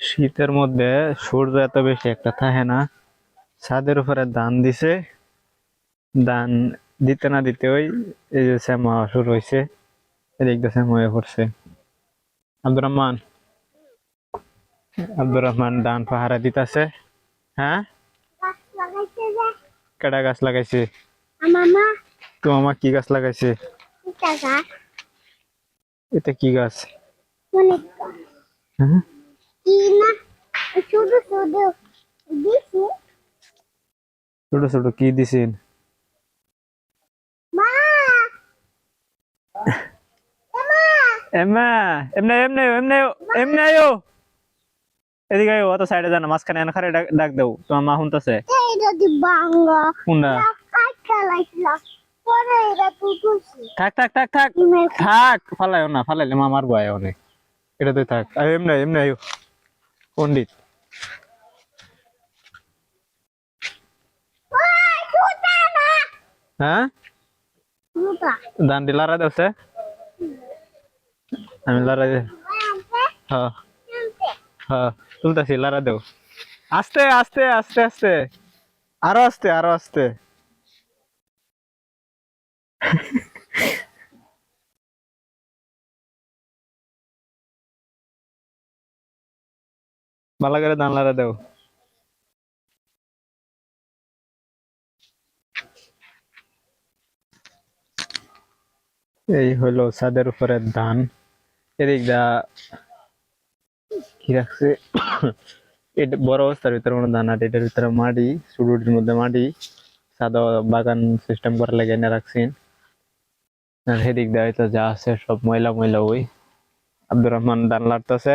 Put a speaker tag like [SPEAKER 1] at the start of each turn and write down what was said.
[SPEAKER 1] শীতের মধ্যে সূর্য এত বেশি একটা থাকে না। ছাদের উপরে ধান দিছে। ধান দিতে না দিতে ওই এই যে শ্যামা শুরু হয়েছে এদিক দিয়ে শ্যামা হয়ে পড়ছে। আব্দুর রহমান। আব্দুর রহমান ধান পাহারা দিতেছে। হ্যাঁ? কেডা গাছ লাগাইছে? তো আমার কি গাছ লাগাইছে?
[SPEAKER 2] এটা
[SPEAKER 1] কি গাছ। হ্যাঁ? ছোট ছোট কি দিছেন
[SPEAKER 2] মা মা
[SPEAKER 1] এমা এমনে এমনে এমনে এমনে আয়ো এদিকে আয়ো অত সাইডে জানা মাঝখানে এনে খারে ডাক- ডাক দাও। তোমার মা
[SPEAKER 2] দি
[SPEAKER 1] কোনটা? থাক থাক থাক থাক। থাক ফালাইও না ফালাইলে মা মারবো আয় অনেক। এটা তুই থাক এমনি এমনি আয়ো। পণ্ডিত। হ্যাঁ? দান্ডি লারা দেওছে আমি লারা দে হ্যাঁ হ্যাঁ তুলতেছি লারা দেও আস্তে আস্তে আস্তে আস্তে। আরও আস্তে আরও আস্তে। ভালো করে দান লারা দেও। এই হলো ছাদের উপরে ধান। এদিক দা কি রাখছে? এটা বড় অবস্থার ভিতরে কোনো ধান আর এটার ভিতরে মাটি সুডুটির মধ্যে মাটি। সাদা বাগান সিস্টেম করে লেগে এনে রাখছেন। আর সেদিক দা হয়তো যা আছে সব ময়লা ময়লা ওই। আব্দুর রহমান ধান লাড়তেছে।